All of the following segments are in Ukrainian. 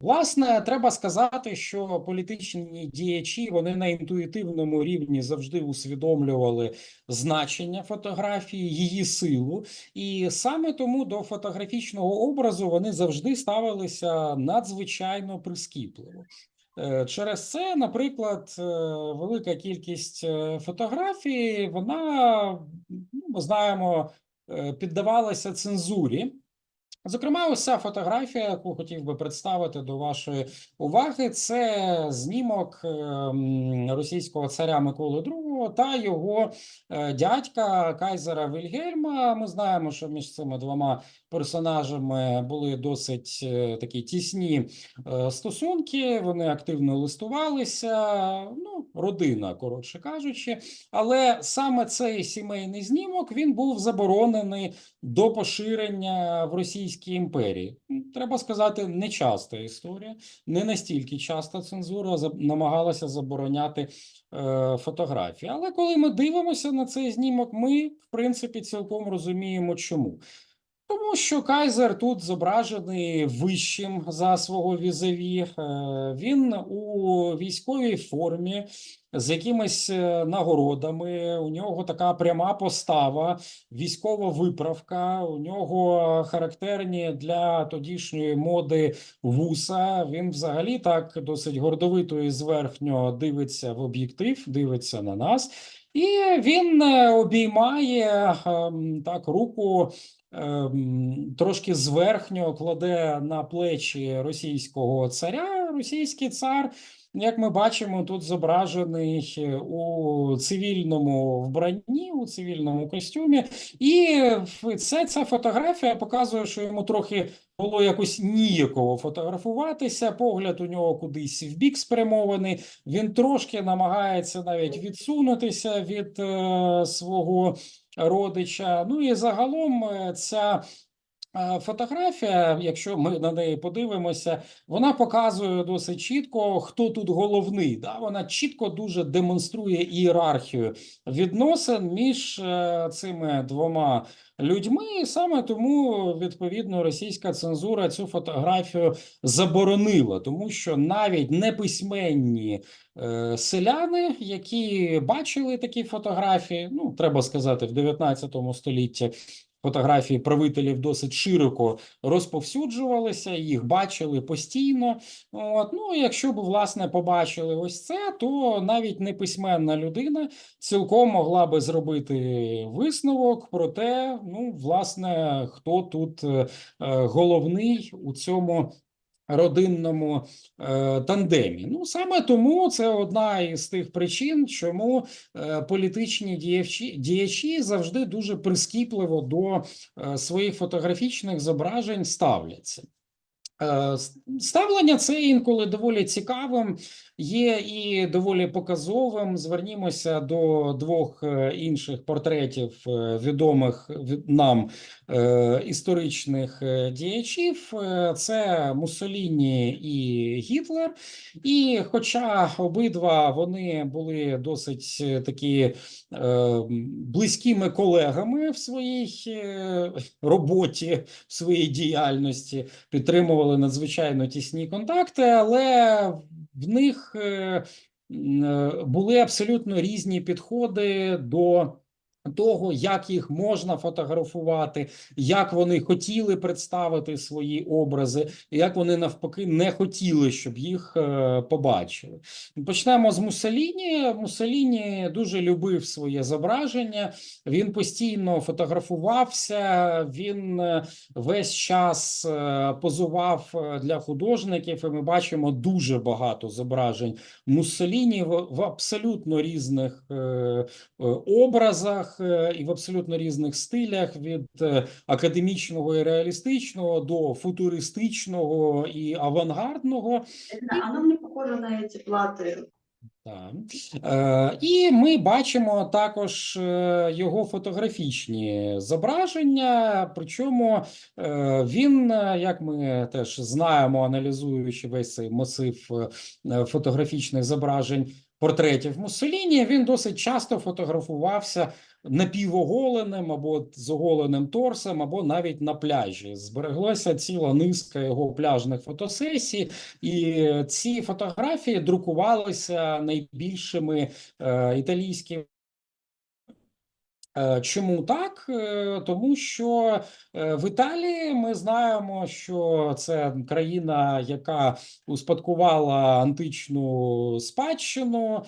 Власне, треба сказати, що політичні діячі вони на інтуїтивному рівні завжди усвідомлювали значення фотографії, її силу, і саме тому до фотографічного образу вони завжди ставилися надзвичайно прискіпливо. Е, Через це, наприклад, е, велика кількість е, фотографій, вона, ну, ми знаємо, піддавалася цензурі. Зокрема, ось ця фотографія, яку хотів би представити до вашої уваги, це знімок ем, російського царя Миколи II та його е, дядька Кайзера Вільгельма. Ми знаємо, що між цими двома персонажами були досить е, такі тісні е, стосунки. Вони активно листувалися. Ну, родина, коротше кажучи. Але саме цей сімейний знімок він був заборонений до поширення в Російській імперії. Треба сказати, не часта історія, не настільки часто цензура намагалася забороняти е, фотографії. Але коли ми дивимося на цей знімок, ми, в принципі, цілком розуміємо, чому. Тому що Кайзер тут зображений вищим за свого візаві. Е, Він у військовій формі з якимись е, нагородами. У нього така пряма постава, військова виправка. У нього характерні для тодішньої моди вуса. Він взагалі так досить гордовито і зверхньо дивиться в об'єктив, дивиться на нас. І він е, обіймає ем, так руку трошки зверхньо кладе на плечі російського царя. Російський цар, як ми бачимо, тут зображений у цивільному вбранні, у цивільному костюмі, і це ця фотографія показує, що йому трохи було якось ніяково фотографуватися. Погляд у нього кудись в бік спрямований. Він трошки намагається навіть відсунутися від е, свого родича. Ну і загалом е, ця фотографія, якщо ми на неї подивимося, вона показує досить чітко, хто тут головний. Да? Вона чітко дуже демонструє ієрархію відносин між е, цими двома людьми. І саме тому, відповідно, російська цензура цю фотографію заборонила, тому що навіть неписьменні е, селяни, які бачили такі фотографії, ну треба сказати, в 19 столітті. Фотографії правителів досить широко розповсюджувалися, їх бачили постійно. От, ну, якщо б, власне, побачили ось це, то навіть неписьменна людина цілком могла би зробити висновок про те, ну, власне, хто тут е, головний у цьому родинному е, тандемі. Ну, саме тому це одна із тих причин, чому е, політичні діячі, діячі завжди дуже прискіпливо до е, своїх фотографічних зображень ставляться. Е, Ставлення це інколи доволі цікавим, є і доволі показовим. Звернімося до двох е, інших портретів е, відомих нам історичних діячів. Це Муссоліні і Гітлер. І хоча обидва вони були досить такі близькими колегами в своїй роботі, в своїй діяльності, підтримували надзвичайно тісні контакти, але в них е, е, були абсолютно різні підходи до того, як їх можна фотографувати, як вони хотіли представити свої образи, як вони навпаки не хотіли, щоб їх е, побачили. Почнемо з Муссоліні. Муссоліні дуже любив своє зображення. Він постійно фотографувався. Він е, весь час е, позував для художників, і ми бачимо дуже багато зображень Муссоліні в, абсолютно різних образах е, і в абсолютно різних стилях від е, академічного і реалістичного до футуристичного і авангардного. Да, оно мне похоже на эти платы. Так. Е, і ми бачимо також е, його фотографічні зображення. Причому е, він, як ми теж знаємо, аналізуючи весь цей масив фотографічних зображень, портретів Муссоліні, він досить часто фотографувався напівоголеним або з оголеним торсом, або навіть на пляжі. Збереглася ціла низка його пляжних фотосесій, і ці фотографії друкувалися найбільшими е, італійськими. Е, Чому так? Е, Тому що е, в Італії ми знаємо, що це країна, яка успадкувала античну спадщину,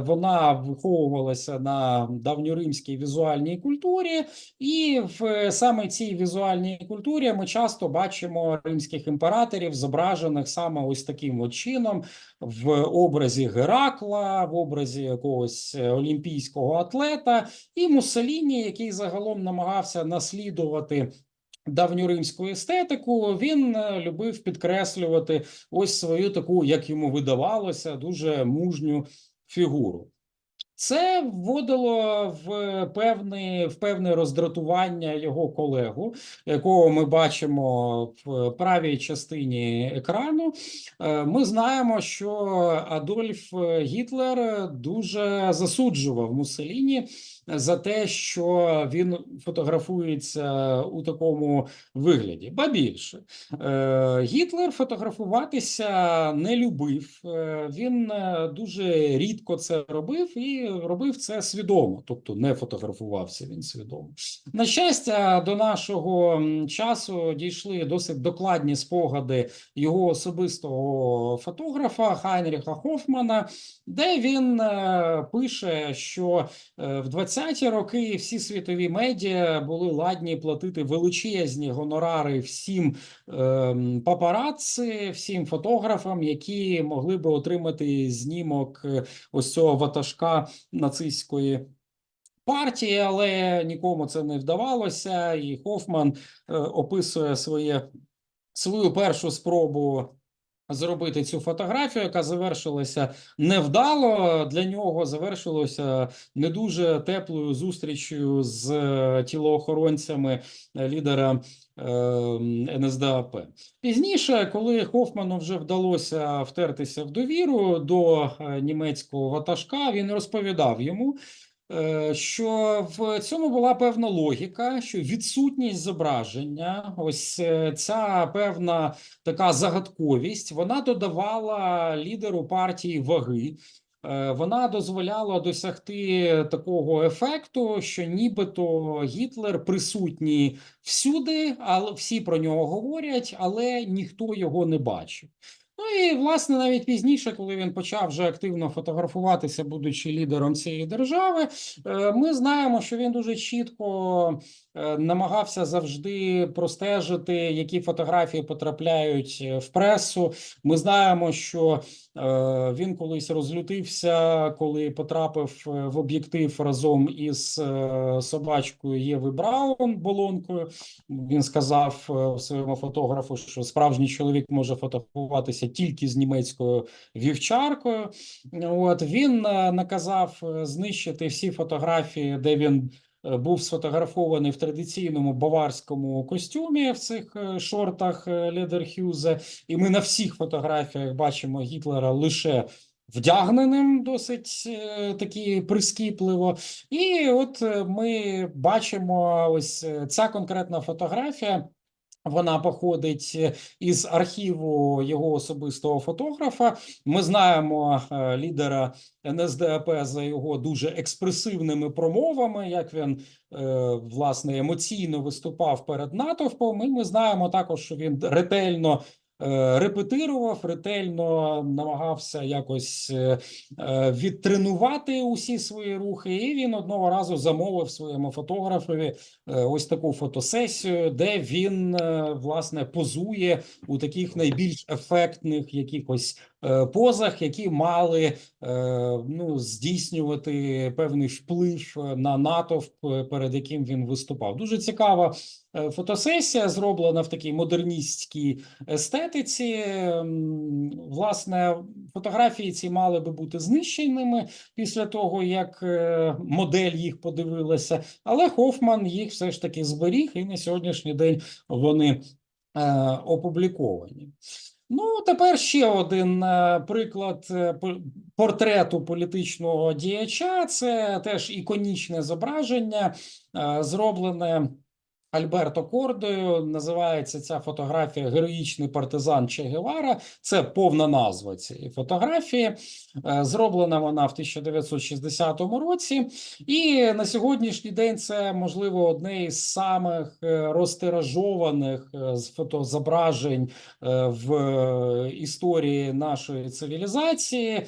вона виховувалася на давньоримській візуальній культурі, і в саме цій візуальній культурі ми часто бачимо римських імператорів, зображених саме ось таким от чином, в образі Геракла, в образі якогось олімпійського атлета, і Муссоліні, який загалом намагався наслідувати. Давньоримську естетику він е, любив підкреслювати ось свою таку, як йому видавалося, дуже мужню фігуру. Це вводило в певне, в певне роздратування його колегу, якого ми бачимо в правій частині екрану. Е, Ми знаємо, що Адольф Гітлер дуже засуджував Муссоліні за те, що він фотографується у такому вигляді. Ба більше е, Гітлер фотографуватися не любив. Е, Він дуже рідко це робив і робив це свідомо, тобто не фотографувався він свідомо. На щастя, до нашого часу дійшли досить докладні спогади його особистого фотографа Хайнріха Хофмана, де він е, пише, що е, в 20-ті роки всі світові медіа були ладні платити величезні гонорари всім ем, папарацци, всім фотографам, які могли би отримати знімок е, ось цього ватажка нацистської партії, але нікому це не вдавалося. І Хофман е, описує своє свою першу спробу зробити цю фотографію, яка завершилася невдало. Для нього завершилося не дуже теплою зустрічю з е, тілоохоронцями е, лідера е, НСДАП. Пізніше, коли Хофману вже вдалося втертися в довіру до німецького ватажка, він розповідав йому. Е, Що в цьому була певна логіка, що відсутність зображення, ось е, ця певна така загадковість, вона додавала лідеру партії ваги. Е, Вона дозволяла досягти такого ефекту, що нібито Гітлер присутній всюди, але всі про нього говорять, але ніхто його не бачив. Ну і власне навіть пізніше, коли він почав вже активно фотографуватися, будучи лідером цієї держави, е, ми знаємо, що він дуже чітко е, намагався завжди простежити, які фотографії потрапляють е, в пресу. Ми знаємо, що він колись розлютився, коли потрапив в об'єктив разом із собачкою Єви Браун болонкою. Він сказав своєму фотографу, що справжній чоловік може фотографуватися тільки з німецькою вівчаркою. От він е, наказав е, знищити всі фотографії, де він е, був сфотографований в традиційному баварському костюмі в цих шортах Ледерхюзе. І ми на всіх фотографіях бачимо Гітлера лише вдягненим, досить такі прискіпливо. І от ми бачимо ось ця конкретна фотографія. Вона походить е, із архіву його особистого фотографа. Ми знаємо е, лідера НСДАП за його дуже експресивними промовами, як він е, власне емоційно виступав перед натовпом. І ми знаємо також, що він ретельно. Е, Репетирував, ретельно намагався якось е, е, відтренувати усі свої рухи, і він одного разу замовив своєму фотографові ось таку фотосесію, де він власне позує у таких найбільш ефектних якихось позах, які мали е, ну, здійснювати певний вплив е, на натовп, е, перед яким він виступав. Дуже цікава е, фотосесія, зроблена в такій модерністській естетиці. Власне, фотографії ці мали би бути знищеними після того, як е, модель їх подивилася, але Хофман їх все ж таки зберіг, і на сьогоднішній день вони е, опубліковані. Ну, тепер ще один е, приклад е, по- портрету політичного діяча. Це теж іконічне зображення, е, зроблене Альберто Кордою. Називається ця фотографія Героїчний партизан Че Гевара. Це повна назва цієї фотографії. Е, Зроблена вона в 1960 році. І на сьогоднішній день це можливо одне із самих е, розтиражованих е, з фотозображень в історії нашої цивілізації.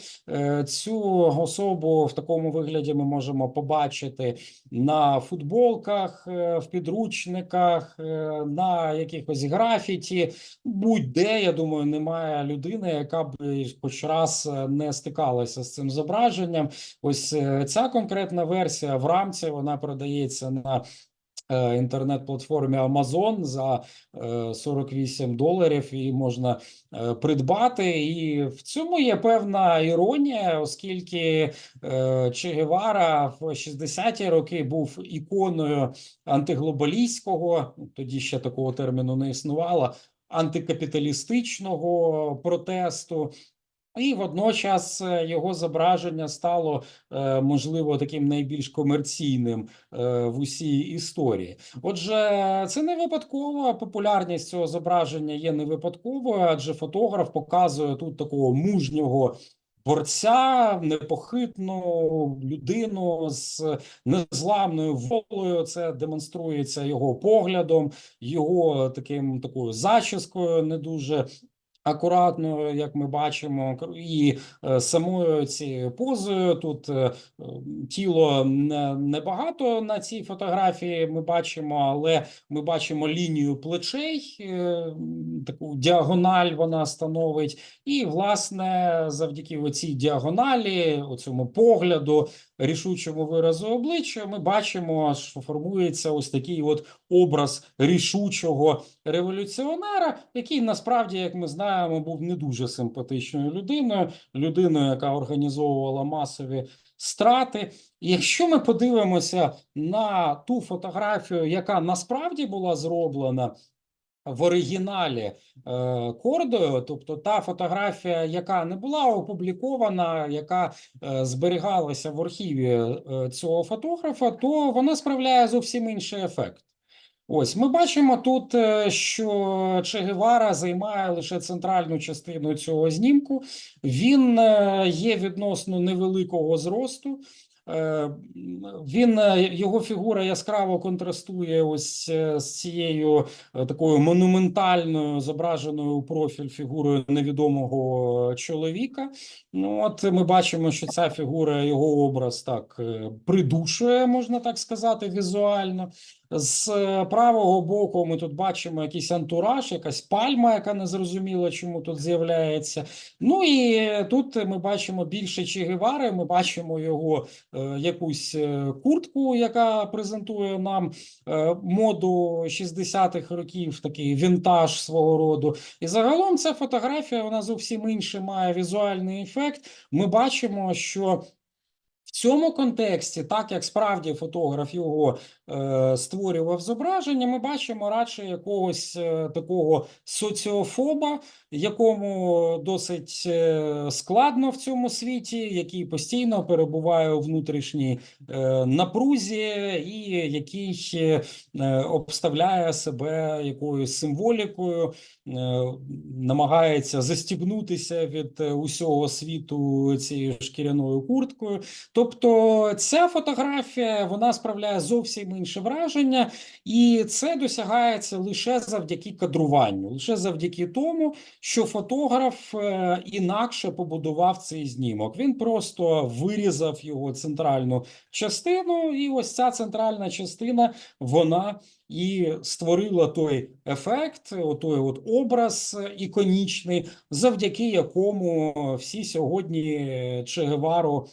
Цю особу в такому вигляді ми можемо побачити на футболках, в підручниках, е, на якихось графіті. Будь-де, я думаю, немає людини, яка б е, хоч раз е, не стикалася з цим зображенням. Ось ця конкретна версія в рамці вона продається на інтернет-платформі Amazon за е, 48 доларів. Її можна е, придбати. І в цьому є певна іронія, оскільки е, Че Гевара в 60-ті роки був іконою антиглобалістського, тоді ще такого терміну не існувало, антикапіталістичного протесту. І водночас е, його зображення стало, е, можливо, таким найбільш комерційним е, в усій історії. Отже, це не випадково. Популярність цього зображення є не випадковою, адже фотограф показує тут такого мужнього борця, непохитну людину з незламною волею. Це демонструється його поглядом, його таким такою зачіскою, не дуже. Акуратною, як ми бачимо, і е, самою цією позою тут е, тіло не- небагато на цій фотографії. Ми бачимо, але ми бачимо лінію плечей, е, таку діагональ вона становить. І, власне, завдяки оцій діагоналі, оцьому погляду, рішучому виразу обличчя, ми бачимо, що формується ось такий от образ рішучого революціонера, який насправді, як ми знаємо, був не дуже симпатичною людиною, людиною, яка організовувала масові страти. Якщо ми подивимося на ту фотографію, яка насправді була зроблена в оригіналі е, Кордою, тобто та фотографія, яка не була опублікована, яка е, зберігалася в архіві е, цього фотографа, то вона справляє зовсім інший ефект. Ось ми бачимо тут, що Че Гевара займає лише центральну частину цього знімку. Він є відносно невеликого зросту. Е, Він е, його фігура яскраво контрастує ось е, з цією такою монументальною зображеною у профіль фігурою невідомого чоловіка. Ну, от ми бачимо, що ця фігура, його образ так придушує, можна так сказати, візуально. З е, правого боку ми тут бачимо якийсь антураж, якась пальма, яка не зрозуміла, чому тут з'являється. Ну і тут ми бачимо більше Че Гевари, ми бачимо його е, якусь е, куртку, яка презентує нам е, моду 60-х років, такий вінтаж свого роду. І загалом ця фотографія вона зовсім інший має візуальний ефект. Ми бачимо, що в цьому контексті, так як справді фотограф його е, створював зображення, ми бачимо радше якогось е, такого соціофоба, якому досить е, складно в цьому світі, який постійно перебуває у внутрішній е, напрузі, і який е, обставляє себе якоюсь символікою, е, намагається застібнутися від е, усього світу цією шкіряною курткою. Тобто ця фотографія вона справляє зовсім інше враження, і це досягається лише завдяки кадруванню, лише завдяки тому, що фотограф е, інакше побудував цей знімок. Він просто вирізав його центральну частину, і ось ця центральна частина вона і створила той ефект, той от образ е, іконічний, завдяки якому всі сьогодні Че Гевару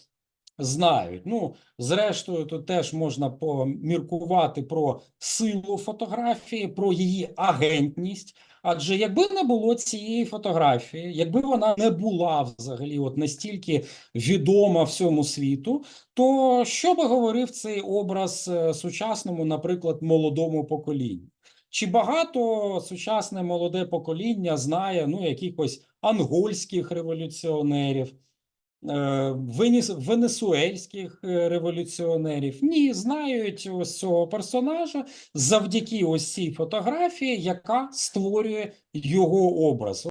знають. Ну, зрештою, тут теж можна поміркувати про силу фотографії, про її агентність. Адже якби не було цієї фотографії, якби вона не була взагалі от настільки відома всьому світу, то що би говорив цей образ е, сучасному, наприклад, молодому поколінню? Чи багато сучасне молоде покоління знає ну, якихось ангольських революціонерів, венесуельських е, революціонерів? Ні, знають ось цього персонажа завдяки ось цій фотографії, яка створює його образ.